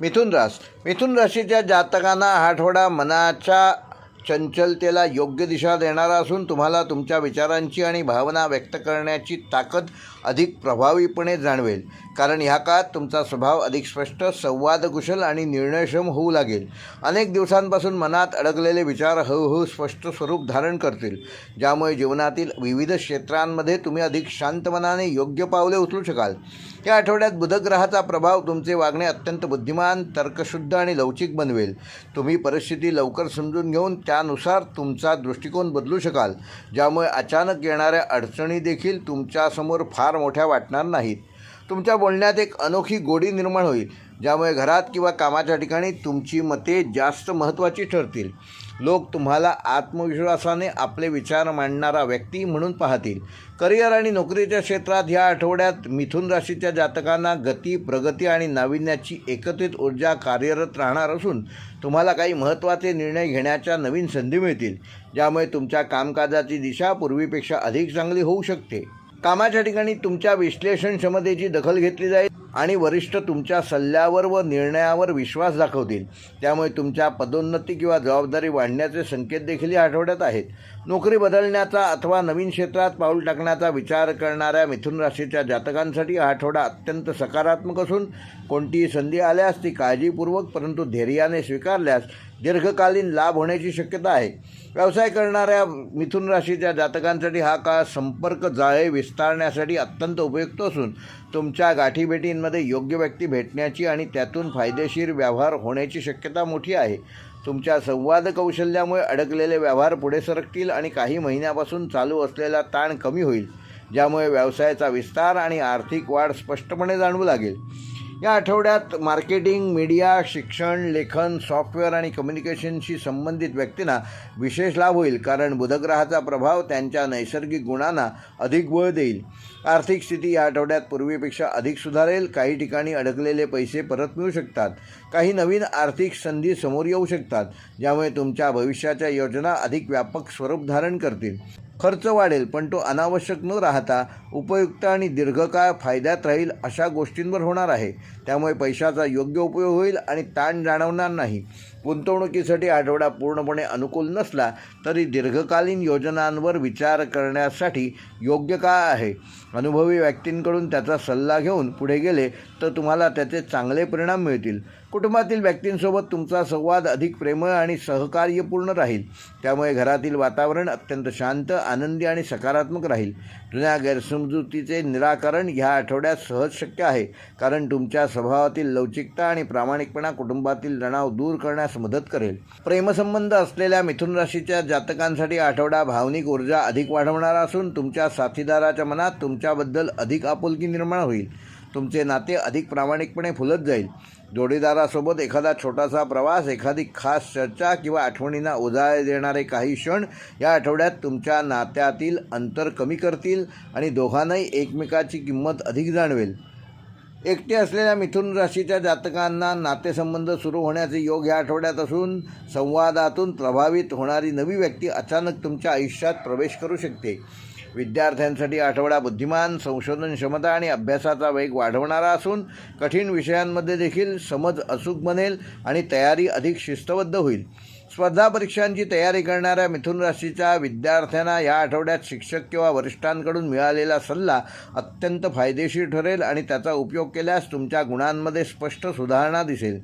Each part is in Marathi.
मिथुन रास मिथुन राशीच्या जातकांना आठवडा मनाच्या चंचलतेला योग्य दिशा देणारा असून तुम्हाला तुमच्या विचारांची आणि भावना व्यक्त करण्याची ताकद अधिक प्रभावीपणे जाणवेल. कारण ह्या काळात तुमचा स्वभाव अधिक स्पष्ट संवादकुशल आणि निर्णयक्षम होऊ लागेल. अनेक दिवसांपासून मनात अडकलेले विचार हळूहळू स्पष्ट स्वरूप धारण करतील. ज्यामुळे जीवनातील विविध क्षेत्रांमध्ये तुम्ही अधिक शांत मनाने योग्य पावले उचलू शकाल. या आठवड्यात बुधग्रहाचा प्रभाव तुमचे वागणे अत्यंत बुद्धिमान तर्कशुद्ध आणि लवचिक बनवेल. तुम्ही परिस्थिती लवकर समजून घेऊन त्या त्यानुसार तुमचा दृष्टिकोन बदलू शकाल. ज्यामुळे अचानक येणाऱ्या अडचणी देखील तुमच्यासमोर फार मोठ्या वाटणार नाहीत. तुमच्या बोलण्यात एक अनोखी गोडी निर्माण होईल ज्यामुळे घरात किंवा कामाच्या ठिकाणी तुमची मते जास्त महत्त्वाची ठरतील. लोक तुम्हाला आत्मविश्वासाने आपले विचार मांडणारा व्यक्ती म्हणून पाहतील. करिअर आणि नोकरीच्या क्षेत्रात ह्या आठवड्यात मिथुन राशीच्या जातकांना गती प्रगती आणि नाविन्याची एकत्रित ऊर्जा कार्यरत राहणार असून तुम्हाला काही महत्त्वाचे निर्णय घेण्याच्या नवीन संधी मिळतील. ज्यामुळे तुमच्या कामकाजाची दिशा पूर्वीपेक्षा अधिक चांगली होऊ शकते. कामाच्या ठिकाणी तुमच्या विश्लेषण क्षमतेची दखल घेतली जाईल आणि वरिष्ठ तुमच्या सल्ल्यावर व निर्णयावर विश्वास दाखवतील. त्यामुळे तुमच्या पदोन्नती किंवा जबाबदारी वाढण्याचे संकेत देखील या आठवड्यात आहेत. नोकरी बदलण्याचा अथवा नवीन क्षेत्रात पाऊल टाकण्याचा विचार करणाऱ्या मिथुन राशीच्या जातकांसाठी हा आठवडा अत्यंत सकारात्मक असून कोणतीही संधी आल्यास ती काळजीपूर्वक परंतु धैर्याने स्वीकारल्यास दीर्घकालीन लाभ होण्याची शक्यता आहे. व्यवसाय करणाऱ्या मिथुन राशीच्या जातकांसाठी हा काळ संपर्क जाळे विस्तारण्यासाठी अत्यंत उपयुक्त असून तुमच्या गाठीभेटींमध्ये योग्य व्यक्ती भेटण्याची आणि त्यातून फायदेशीर व्यवहार होण्याची शक्यता मोठी आहे. तुमच्या संवाद कौशल्यामुळे अडकलेले व्यवहार पुढे सरकतील आणि काही महिन्यापासून चालू असलेला ताण कमी होईल ज्यामुळे व्यवसायाचा विस्तार आणि आर्थिक वाढ स्पष्टपणे जाणवू लागेल. या आठवड्यात मार्केटिंग मीडिया शिक्षण लेखन सॉफ्टवेअर आणि कम्युनिकेशनशी संबंधित व्यक्तींना विशेष लाभ होईल कारण बुधग्रहाचा प्रभाव त्यांच्या नैसर्गिक गुणांना अधिक बळ देईल. आर्थिक स्थिती या आठवड्यात पूर्वीपेक्षा अधिक सुधारेल. काही ठिकाणी अडकलेले पैसे परत मिळू शकतात. काही नवीन आर्थिक संधी समोर येऊ शकतात ज्यामुळे तुमच्या भविष्याच्या योजना अधिक व्यापक स्वरूप धारण करतील. खर्च वाढेल पण तो अनावश्यक न राहता उपयुक्त आणि दीर्घकाळ फायद्यात राहील अशा गोष्टींवर होणार आहे. त्यामुळे पैशाचा योग्य उपयोग होईल आणि ताण जाणवणार नाही. गुंतवणुकीसाठी आठवडा पूर्णपणे अनुकूल नसला तरी दीर्घकालीन योजनांवर विचार करण्यासाठी योग्य काळ आहे. अनुभवी व्यक्तींकडून त्याचा सल्ला घेऊन पुढे गेले तर तुम्हाला त्याचे चांगले परिणाम मिळतील. कुटुंबातील व्यक्तींसोबत तुमचा संवाद अधिक प्रेमळ आणि सहकार्यपूर्ण राहील. त्यामुळे घरातील वातावरण अत्यंत शांत आनंदी आणि सकारात्मक राहील. जुन्या गैरसमजुतीचे निराकरण ह्या आठवड्यात सहज शक्य आहे कारण तुमच्या स्वभावातील लवचिकता आणि प्रामाणिकपणा कुटुंबातील तणाव दूर करण्यास मदत करेल. प्रेमसंबंध असलेल्या मिथुन राशीच्या जातकांसाठी आठवडा भावनिक ऊर्जा अधिक वाढवणारा असून तुमच्या साथीदाराच्या मनात तुमच्याबद्दल अधिक आपुलकी निर्माण होईल. तुमचे नाते अधिक प्रामाणिकपणे फुलत जाईल. जोडीदारासोबत एखादा छोटासा प्रवास एखादी खास चर्चा किंवा आठवणींना उजाळ देणारे काही क्षण या आठवड्यात तुमच्या नात्यातील अंतर कमी करतील आणि दोघांनाही एकमेकाची किंमत अधिक जाणवेल. एकटे असलेल्या मिथुन राशीच्या जातकांना नातेसंबंध सुरू होण्याचे योग या आठवड्यात असून संवादातून प्रभावित होणारी नवी व्यक्ती अचानक तुमच्या आयुष्यात प्रवेश करू शकते. विद्यार्थ्यांसाठी आठवडा बुद्धिमान संशोधन क्षमता आणि अभ्यासाचा वेग वाढवणारा असून कठीण विषयांमध्ये देखील समज अचूक बनेल आणि तयारी अधिक शिस्तबद्ध होईल. स्पर्धा परीक्षांची तयारी करणाऱ्या मिथुन राशीच्या विद्यार्थ्यांना या आठवड्यात शिक्षक किंवा वरिष्ठांकडून मिळालेला सल्ला अत्यंत फायदेशीर ठरेल आणि त्याचा उपयोग केल्यास तुमच्या गुणांमध्ये स्पष्ट सुधारणा दिसेल.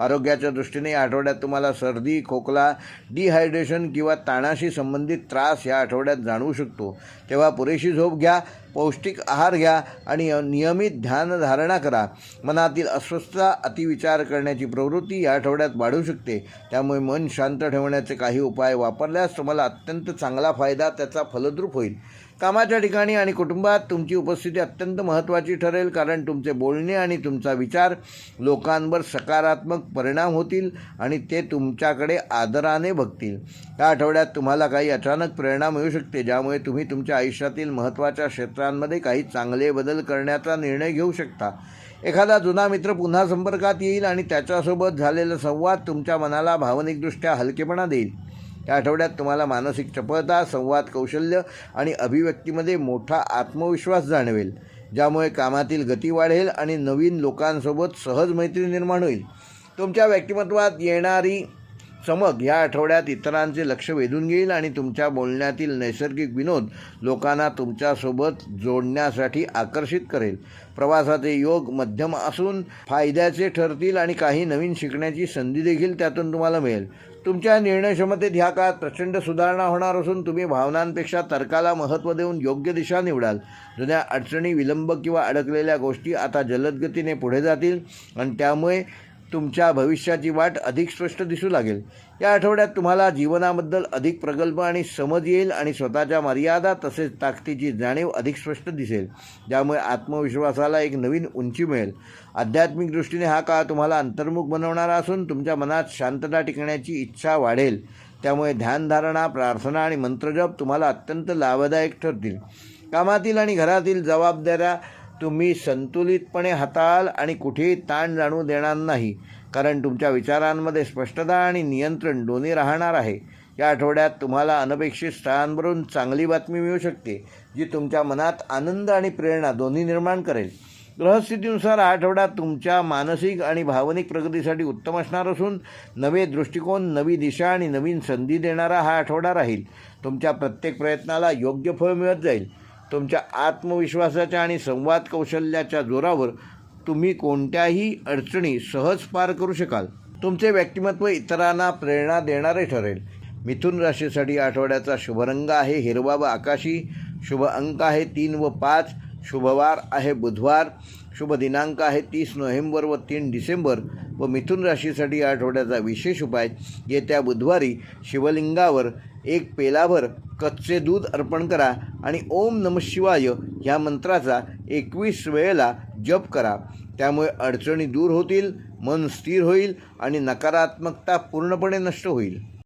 आरोग्याच्या दृष्टीने या आठवड्यात तुम्हाला सर्दी खोकला डिहायड्रेशन किंवा ताणाशी संबंधित त्रास या आठवड्यात जाणवू शकतो. तेव्हा पुरेशी झोप घ्या पौष्टिक आहार घ्या आणि नियमित ध्यानधारणा करा. मनातील अस्वस्थता अतिविचार करण्याची प्रवृत्ती या आठवड्यात वाढू शकते. त्यामुळे मन शांत ठेवण्याचे काही उपाय वापरल्यास तुम्हाला अत्यंत चांगला फायदा त्याचा फलद्रूप होईल. कामाच्या ठिकाणी आणि कुटुंबात तुमची उपस्थिती अत्यंत महत्त्वाची ठरेल कारण तुमचे बोलणे आणि तुमचा विचार लोकांवर सकारात्मक परिणाम होतील आणि ते तुमच्याकडे आदराने बघतील. या आठवड्यात तुम्हाला काही अचानक प्रेरणा मिळू शकते ज्यामुळे तुम्ही तुमच्या आयुष्यातील महत्त्वाच्या क्षेत्रांमध्ये काही चांगले बदल करण्याचा निर्णय घेऊ शकता. एखादा जुना मित्र पुन्हा संपर्कात येईल आणि त्याच्यासोबत झालेला संवाद तुमच्या मनाला भावनिकदृष्ट्या हलकेपणा देईल. या आठवड्यात तुम्हाला मानसिक चपळता संवाद कौशल्य आणि अभिव्यक्तीमध्ये मोठा आत्मविश्वास जाणवेल. ज्यामुळे कामातील गती वाढेल आणि नवीन लोकांसोबत सहज मैत्री निर्माण होईल. तुमच्या व्यक्तिमत्वात येणारी चमक. या आठवड्यात इतरांचे लक्ष वेधून घेईल आणि तुमच्या बोलण्यातील नैसर्गिक विनोद लोकांना तुमच्यासोबत जोडण्यासाठी आकर्षित करेल. प्रवासाचे योग मध्यम असून फायद्याचे ठरतील आणि काही नवीन शिकण्याची संधी देखील त्यातून तुम्हाला मिळेल. तुमच्या निर्णयक्षमतेत ह्या काळात प्रचंड सुधारणा होणार असून तुम्ही भावनांपेक्षा तर्काला महत्त्व देऊन योग्य दिशा निवडाल. जुन्या अडचणी विलंब किंवा अडकलेल्या गोष्टी आता जलदगतीने पुढे जातील आणि त्यामुळे तुमच्या भविष्याची वाट अधिक स्पष्ट दिसू लागेल. या आठवड्यात तुम्हाला जीवनाबद्दल अधिक प्रगल्भ आणि समज येईल आणि स्वतःच्या मर्यादा तसेच ताकदीची जाणीव अधिक स्पष्ट दिसेल. ज्यामुळे आत्मविश्वासाला एक नवीन उंची मिळेल. आध्यात्मिक दृष्टीने हा काळ तुम्हाला अंतर्मुख बनवणारा असून तुमच्या मनात शांतता टिकण्याची इच्छा वाढेल. त्यामुळे ध्यानधारणा प्रार्थना आणि मंत्रजप तुम्हाला अत्यंत लाभदायक ठरतील. कामातील आणि घरातील जबाबदाऱ्या तुम्ही संतुलितपणे हाताल आणि कुठेही ताण जाणू देणार नाही. कारण तुमच्या विचारांमध्ये स्पष्टता आणि नियंत्रण दोन्ही राहणार आहे. या आठवड्यात तुम्हाला अनपेक्षित स्थळांवरून चांगली बातमी मिळू शकते जी तुमच्या मनात आनंद आणि प्रेरणा दोन्ही निर्माण करेल. ग्रहस्थितीनुसार हा आठवडा तुमच्या मानसिक आणि भावनिक प्रगतीसाठी उत्तम असणार असून नवे दृष्टिकोन नवी दिशा आणि नवीन संधी देणारा हा आठवडा राहील. तुमच्या प्रत्येक प्रयत्नाला योग्य फळ मिळत जाईल. तुमच्या आत्मविश्वासाच्या आणि संवाद कौशल्याच्या जोरावर तुम्ही कोणत्याही अडचणी सहज पार करू शकाल. तुमचे व्यक्तिमत्व इतरांना प्रेरणा देणारे ठरेल. मिथुन राशीसाठी आठवड्याचा शुभरंग आहे. हिरवा व आकाशी शुभ अंक आहे. तीन व पाच शुभवार आहे. बुधवार शुभ दिनांक आहे. तीस नोव्हेंबर व तीन डिसेंबर व मिथुन राशीसाठी या आठवड्याचा विशेष उपाय येत्या बुधवारी शिवलिंगावर एक पेलाभर कच्चे दूध अर्पण करा आणि ओम नम शिवाय ह्या मंत्राचा एकवीस वेळेला जप करा. त्यामुळे अडचणी दूर होतील मन स्थिर होईल आणि नकारात्मकता पूर्णपणे नष्ट होईल.